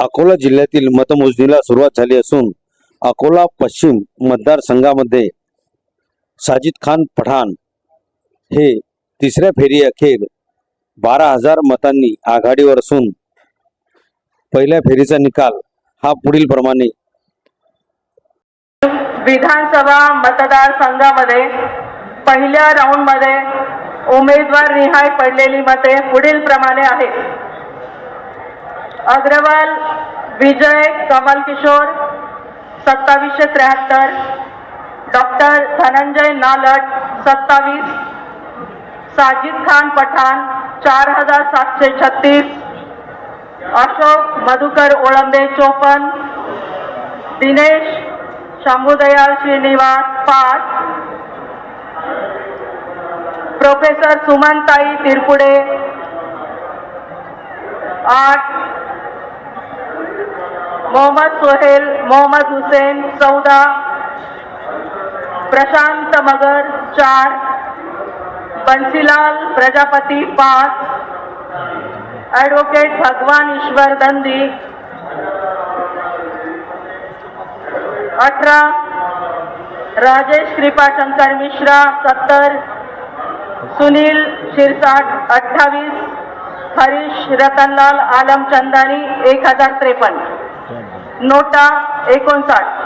अकोला जिल्ह्यातील मतमोजणीला सुरुवात झाली असून अकोला पश्चिम मतदारसंघामध्ये साजिद खान पठाण हे तिसऱ्या फेरी अखेर बारा हजार मतांनी आघाडीवर असून पहिल्या फेरीचा निकाल हा पुढील प्रमाणे विधानसभा मतदारसंघामध्ये पहिल्या राऊंडमध्ये उमेदवार निहाय पडलेली मते पुढील प्रमाणे आहेत. अग्रवाल विजय कमल किशोर सत्तावीसशे त्र्याहत्तर डॉक्टर धनंजय नालट सत्तावीस साजिद खान पठाण चार हजार सातशे छत्तीस अशोक मधुकर ओळंबे चोपन्न दिनेश शंभुदयाल श्रीनिवास पाच प्रोफेसर सुमनताई तिरपुडे आठ मोहम्मद सोहेल मोहम्मद हुसेन चौदा. प्रशांत मगर चार. बन्सीलाल प्रजापती पाच. ॲडव्होकेट भगवान ईश्वर दंदी अठरा. राजेश कृपाशंकर मिश्रा सत्तर. सुनील शिरसाट अठ्ठावीस. हरीश रतनलाल आलम चंदानी एक हजार त्रेपन्न. नोटा एकोणसाठ.